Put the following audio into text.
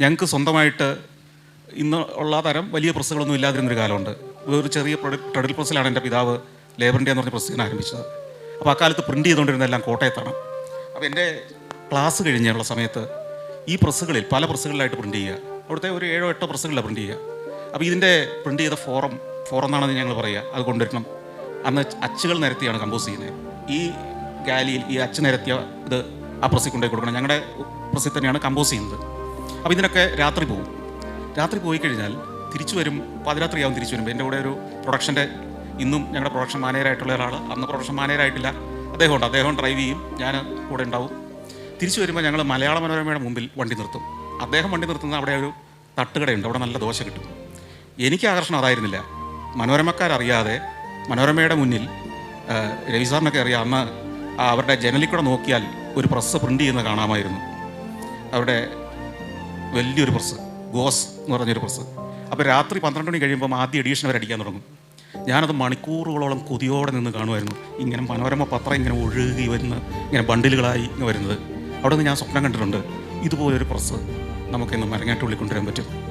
ഞങ്ങൾക്ക് സ്വന്തമായിട്ട് ഇന്ന് ഉള്ള തരം വലിയ പ്രസ്സുകളൊന്നും ഇല്ലാതിരുന്നൊരു കാലമുണ്ട്. ഒരു ചെറിയ ട്രഡിൽ പ്രസ്സിലാണ് എന്റെ പിതാവ് ലേബർ ഇന്ത്യ എന്ന് പറഞ്ഞ പ്രസ് ഞാൻ ആരംഭിച്ചത്. അപ്പോൾ അക്കാലത്ത് കാലത്ത് പ്രിന്റ് ചെയ്തുകൊണ്ടിരുന്നതെല്ലാം കോട്ടയത്താണ്. അപ്പോൾ എന്റെ ക്ലാസ് കഴിഞ്ഞുള്ള സമയത്ത് ഈ പ്രസ്സുകളിൽ പല പ്രസ്സുകളിലായിട്ട് പ്രിന്റ് ചെയ്യുക. അവിടുത്തെ ഒരു ഏഴോ എട്ടോ പ്രസ്സുകളിലാണ് പ്രിന്റ് ചെയ്യുക. അപ്പോൾ ഇതിന്റെ പ്രിന്റ് ചെയ്ത ഫോറം ഫോറം എന്നാണെന്ന് ഞങ്ങൾ പറയുക. അത് കൊണ്ടുവരണം. അന്ന് അച്ചുകൾ നിരത്തിയാണ് കമ്പോസ് ചെയ്യുന്നത്. ഈ ഗാലിയിൽ ഈ അച്ച് നിരത്തിയ ഇത് ആ പ്രസ്സിൽ കൊണ്ടുപോയി കൊടുക്കണം. ഞങ്ങളുടെ പ്രസ്സിൽ തന്നെയാണ് കമ്പോസ് ചെയ്യുന്നത്. അപ്പോൾ ഇതിനൊക്കെ രാത്രി പോകും. രാത്രി പോയി കഴിഞ്ഞാൽ തിരിച്ചു വരും പാതിരാത്രിയാവും തിരിച്ചു വരുമ്പോൾ എന്റെ കൂടെ ഒരു പ്രൊഡക്ഷന്റെ ഇന്നും ഞങ്ങളുടെ പ്രൊഡക്ഷൻ മാനേജറായിട്ടുള്ള ഒരാൾ അന്ന് പ്രൊഡക്ഷൻ മാനേജറായിട്ടില്ല അദ്ദേഹമുണ്ട്. അദ്ദേഹം ഡ്രൈവ് ചെയ്യും. ഞാൻ കൂടെ ഉണ്ടാവും. തിരിച്ചു വരുമ്പോൾ ഞങ്ങൾ മലയാള മനോരമയുടെ മുമ്പിൽ വണ്ടി നിർത്തും. അദ്ദേഹം വണ്ടി നിർത്തുന്ന അവിടെ ഒരു തട്ടുകടയുണ്ട്. അവിടെ നല്ല ദോശ കിട്ടും. എനിക്ക് ആകർഷണം അതായിരുന്നില്ല. മനോരമക്കാരറിയാതെ മനോരമയുടെ മുന്നിൽ രവി സാറിനൊക്കെ അറിയാം. അന്ന് അവരുടെ ജനലിൽ കൂടെ നോക്കിയാൽ ഒരു പ്രസ് പ്രിന്റ് ചെയ്യുന്നത് കാണാമായിരുന്നു. അവിടെ വലിയൊരു പ്രസ് ഗോസ് എന്ന് പറഞ്ഞൊരു പ്രസ്. അപ്പോൾ രാത്രി പന്ത്രണ്ട് മണി കഴിയുമ്പോൾ ആദ്യ എഡീഷൻ അവർ അടിക്കാൻ തുടങ്ങും. ഞാനത് മണിക്കൂറുകളോളം കൊതിയോടെ നിന്ന് കാണുമായിരുന്നു. ഇങ്ങനെ മനോരമ പത്രം ഇങ്ങനെ ഒഴുകി വരുന്ന ഇങ്ങനെ ബണ്ടിലുകളായി ഇങ്ങനെ വരുന്നത്. അവിടെ നിന്ന് ഞാൻ സ്വപ്നം കണ്ടിട്ടുണ്ട്. ഇതുപോലൊരു പ്രസ് നമുക്കിന്ന് മരങ്ങാട്ടുള്ളിൽ കൊണ്ടുവരാൻ പറ്റും.